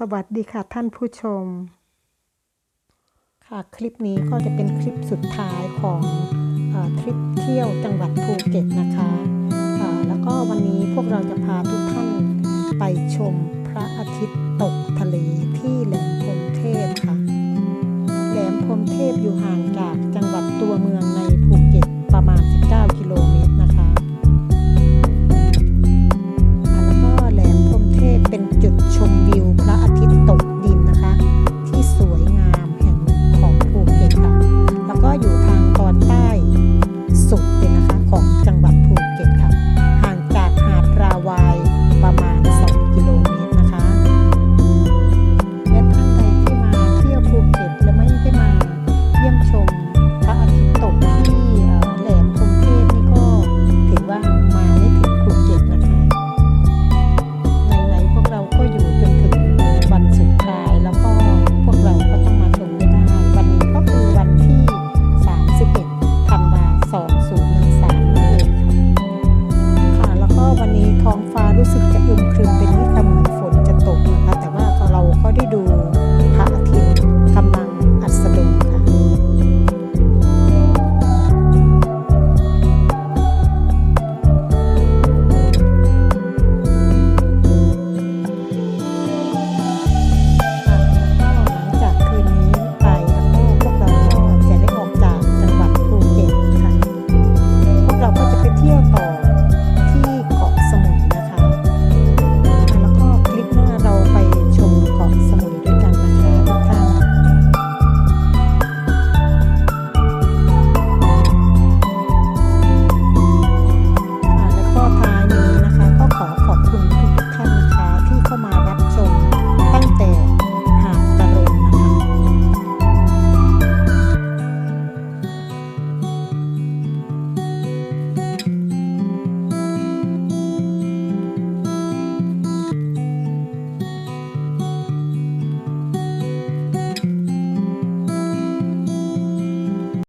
สวัสดีค่ะท่านผู้ชม ค่ะคลิปนี้ก็จะเป็นคลิปสุดท้ายของอทริปเที่ยวจังหวัดภูเก็ตนะคะะแล้วก็วันนี้พวกเราจะพาทุกท่านไปชมพระอาทิตย์ตกทะเลที่แหลมพมเทพค่ะ แหลมพมเทพอยู่ห่างจากจังหวัดตัวเมืองใน รู้สึกจะอึมครึมเป็นวิกำ